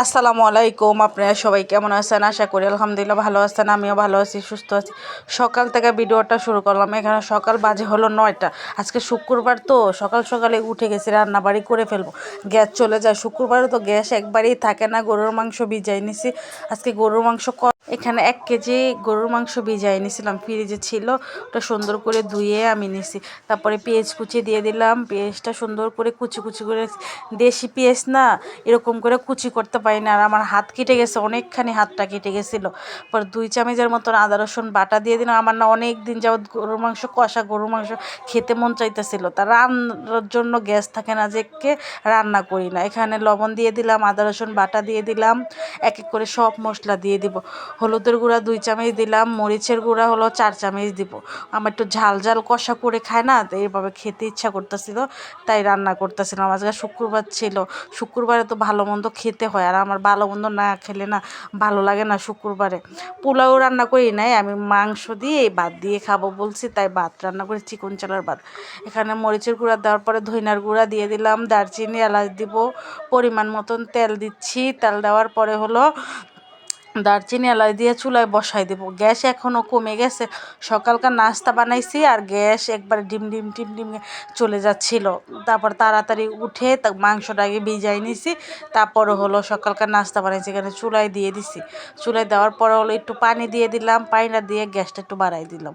আসসালামু আলাইকুম, আপনারা সবাই কেমন আছেন? আশা করি আলহামদুলিল্লাহ ভালো আছেন, আমিও ভালো আছি, সুস্থ আছি। সকাল থেকে ভিডিওটা শুরু করলাম, এখানে সকাল বাজে হলো নয়টা। আজকে শুক্রবার তো, সকাল সকালে উঠে গেছি, রান্নাবাড়ি করে ফেলব। গ্যাস চলে যায়, শুক্রবারে তো গ্যাস একবারেই থাকে না, গরুর মাংস ভিজাই নিছি। আজকে গরুর মাংস এখানে এক কেজি গরুর মাংস ভিজাই নিছিলাম, ফ্রিজে ছিল, ওটা সুন্দর করে ধুয়ে আমি নিছি। তারপরে পেঁয়াজ কুচি দিয়ে দিলাম, পেঁয়াজটা সুন্দর করে কুচি কুচি করে দেশি পেঁয়াজ না, এরকম করে কুচি করতে পারি না। আর আমার হাত কেটে গেছে, অনেকখানি হাতটা কেটে গেছিল। পর দুই চামচের মতন আদা, রসুন, বাটা দিয়ে দিলাম। আমার না অনেক দিন যাবৎ গরুর মাংস, কষা গরুর মাংস খেতে মন চাইতেছিল। তা রান্নার জন্য গ্যাস থাকে না যে কে রান্না করি না। এখানে লবণ দিয়ে দিলাম, আদা, রসুন, বাটা দিয়ে দিলাম। এক এক করে সব মশলা দিয়ে দিব। হলুদের গুঁড়া দুই চামচ দিলাম, মরিচের গুঁড়া হলো চার চামচ দিব। আমার একটু ঝাল ঝাল কষা করে খায় না, তো এইভাবে খেতে ইচ্ছা করতেছিল, তাই রান্না করতেছিলাম। আজকে শুক্রবার ছিল। শুক্রবারে তো ভালো মন্দ খেতে হয় আর আমার ভালো মন্দ না খেলে না ভালো লাগে না শুক্রবারে। পোলাও রান্না করি নাই, আমি মাংস দিয়ে ভাত দিয়ে খাব বলছি, তাই ভাত রান্না করি, চিকন চালার ভাত। এখানে মরিচের গুঁড়া দেওয়ার পরে ধইনার গুঁড়া দিয়ে দিলাম, দারচিনি, এলাচ দিব, পরিমাণ মতন তেল দিচ্ছি। তেল দেওয়ার পরে হলো দারচিনি এলাচ দিয়ে চুলায় বসাই দেবো। গ্যাস এখনও কমে গেছে। সকালকার নাস্তা বানাইছি আর গ্যাস একবারে ডিম ডিম ডিম ডিম চলে যাচ্ছিল। তারপর তাড়াতাড়ি উঠে মাংসটা আগে ভিজাই নিছি। তারপরে হলো সকালকার নাস্তা বানাইছি, এখানে চুলায় দিয়ে দিছি। চুলায় দেওয়ার পরে হলো একটু পানি দিয়ে দিলাম, পানিটা দিয়ে গ্যাসটা একটু বাড়াই দিলাম।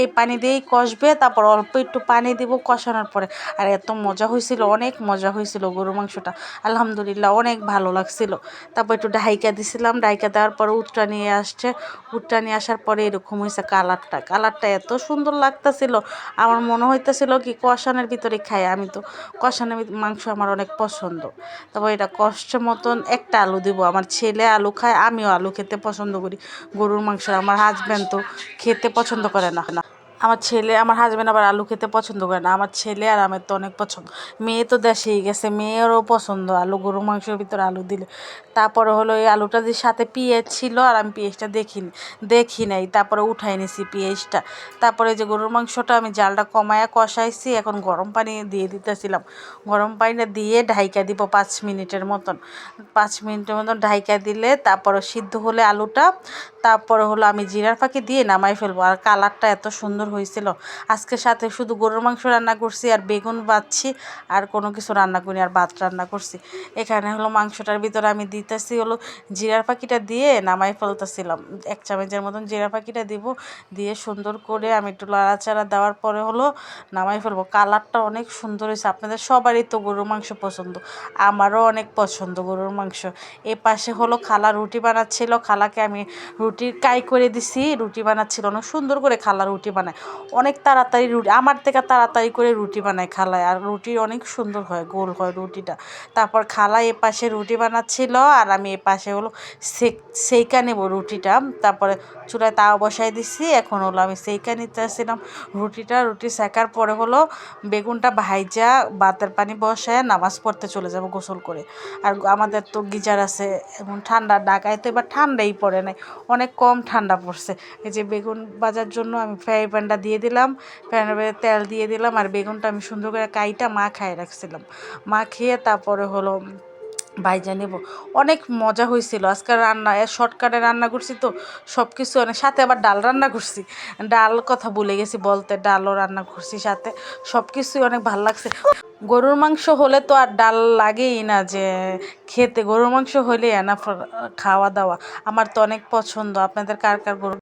এই পানি দিয়েই কষবে, তারপর অল্প একটু পানি দিব কষানোর পরে। আর এত মজা হয়েছিল অনেক মজা হয়েছিল গরু মাংসটা। আলহামদুলিল্লাহ অনেক ভালো লাগছিল। তারপর একটু ঢাইকা দিছিলাম, ঢাইকা দেওয়ার পরে উটটা নিয়ে আসছে। উটটা নিয়ে আসার পরে এরকম হয়েছে কালারটা। কালারটা এত সুন্দর লাগতেছিল। আমার মনে হইতেছিল কি কষানের ভিতরে খাই আমি তো। কষানের মাংস আমার অনেক পছন্দ। তারপর এটা কষ্টের মতন একটা আলু দিব। আমার ছেলে আলু খায়, আমিও আলু খেতে পছন্দ করি। গরুর মাংস আমার হাজব্যান্ড তো খেতে পছন্দ করে না। আমার ছেলে, আমার হাজব্যান্ড আবার আলু খেতে পছন্দ করে না। আমার ছেলে আর আমার তো অনেক পছন্দ। মেয়ে তো দেশেই গেছে, মেয়েরও পছন্দ। আলু গরু মাংসের ভিতরে আলু দিলে। তারপরে হলো এই আলুটা যে সাথে পেঁয়াজ ছিল আর আমি পেঁয়াজটা দেখিনি, দেখি নাই। তারপরে উঠাই নিছি পেঁয়াজটা। তারপরে যে গরুর মাংসটা আমি জালটা কমায়া কষাইছি, এখন গরম পানি দিয়ে দিতেছিলাম। গরম পানিটা দিয়ে ঢাইকা দিব পাঁচ মিনিটের মতন। পাঁচ মিনিটের মতন ঢাইকা দিলে তারপরে সিদ্ধ হলে আলুটা তারপরে হলো আমি জিরার ফাঁকি দিয়ে নামাই ফেলব। আর কালারটা এত সুন্দর হয়েছিল। আজকে সাথে শুধু গরুর মাংস রান্না করছি আর বেগুন বাচ্ছি আর কোনো কিছু রান্না করি আর ভাত রান্না করছি। এখানে হলো মাংসটার ভিতরে আমি দিতেছি হলো জিরার পাখিটা দিয়ে নামাই ফেলতেছিলাম। এক চামচের মতন জিরা পাখিটা দিব, দিয়ে সুন্দর করে আমি একটু লাড়াচাড়া দেওয়ার পরে হলো নামাই ফেলব। কালারটা অনেক সুন্দর হয়েছে। আপনাদের সবারই তো গরুর মাংস পছন্দ। আমারও অনেক পছন্দ গরুর মাংস। এ পাশে হলো খালা রুটি বানাচ্ছিল। খালাকে আমি রুটি কাই করে দিছি, রুটি বানাচ্ছিল অনেক সুন্দর করে খালা রুটি বানায়। অনেক তাড়াতাড়ি রুটি, আমার থেকে তাড়াতাড়ি করে রুটি বানায় খালায়, আর রুটি অনেক সুন্দর হয়, গোল হয় রুটিটা। তারপর খালা এ পাশে রুটি বানাচ্ছিল, আর আমি এ পাশে হলো সেইকা নেব রুটিটা। তারপরে চুলায় তাও বসাই দিছি, এখন হলো আমি সেইকা নিতে আসছিলাম রুটিটা। রুটি সেকার পরে হলো বেগুনটা ভাইজা বাতের পানি বসায় নামাজ পড়তে চলে যাব গোসল করে। আর আমাদের তো গিজার আছে, এখন ঠান্ডা ঢাকায় তো এবার ঠান্ডাই পড়ে নাই। অনেক কম ঠান্ডা পড়ছে। এই যে বেগুন বাজার জন্য আমি ফ্রাই প্যানটা দিয়ে দিলাম প্যানের তেল দিয়ে দিলাম, আর বেগুনটা আমি সুন্দর করে কাইটা মা খাইয়ে রাখছিলাম। মা খেয়ে তারপরে হলো ভাইজা নেব অনেক মজা হয়েছিল আজকে রান্না শর্টকাটে রান্না করছি তো সব কিছু অনেক, সাথে আবার ডাল রান্না করছি। ডাল কথা ভুলে গেছি বলতে, ডালও রান্না করছি সাথে সব কিছুই অনেক ভালো লাগছে। গরুর মাংস হলে তো আর ডাল লাগেই না যে, খেতে। গরুর মাংস হলে এনা খাওয়া দাওয়া। আমার তো অনেক পছন্দ। আপনাদের কার কার গরু